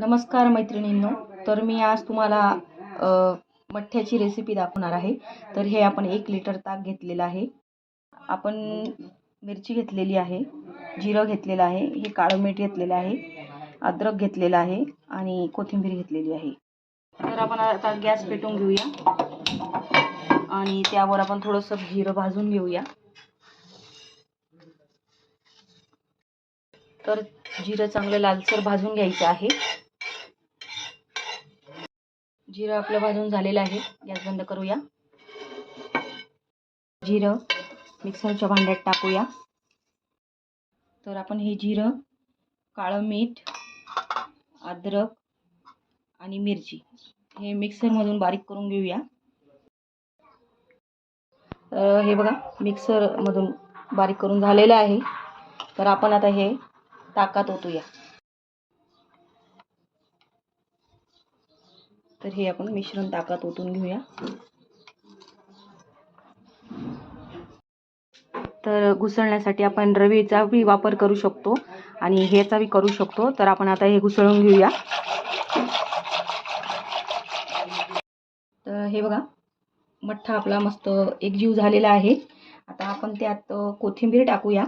नमस्कार मैत्रिणींनो तर मी आज तुम्हाला मठ्ठ्याची रेसिपी दाखवणार आहे. तर हे आपण एक लिटर ताक घेतलेलं आहे. आपण मिरची घेतलेली आहे जिरं घेतलेलं आहे हे काळं मीठ घेतलेलं आहे अद्रक घेतलेलं आहे आणि कोथिंबीर घेतलेली आहे. तर आपण आता गॅस पेटवून घेऊया आणि त्यावर आपण थोडंसं जिरं भाजून घेऊया. तर जिरं चांगलं लालसर भाजून घ्यायचं आहे. जिरं आपलं भाजून झालेलं आहे. गॅस बंद करूया. जिरं मिक्सरच्या भांड्यात टाकूया. तर आपण हे जिरं काळं मीठ अद्रक आणि मिरची हे मिक्सरमधून बारीक करून घेऊया. तर हे बघा मिक्सरमधून बारीक करून झालेलं आहे. तर आपण आता हे ताकात ओतूया. तर हे आपण मिश्रण ताकात ओतून घेऊया. तर घुसळण्यासाठी आपण रवीचा बी वापर करू शकतो आणि ह्याचा बी करू शकतो. तर आपण आता हे घुसळून घेऊया. तर हे बघा मठ्ठा आपला मस्त एकजीव झालेला आहे. आता आपण त्यात कोथिंबीर टाकूया.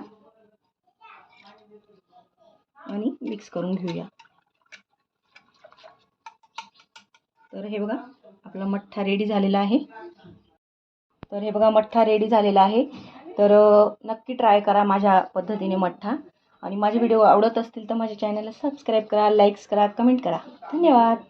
आणि मिक्स करून घेऊया. तर हे बघा आपला मठ्ठा रेडी झालेला आहे. तर हे बघा मठ्ठा रेडी झालेला आहे. तर नक्की ट्राय करा माझ्या पद्धतीने मठ्ठा. आणि माझे व्हिडिओ आवडत असतील तर माझ्या चॅनलला सबस्क्राईब करा लाईक्स करा कमेंट करा. धन्यवाद!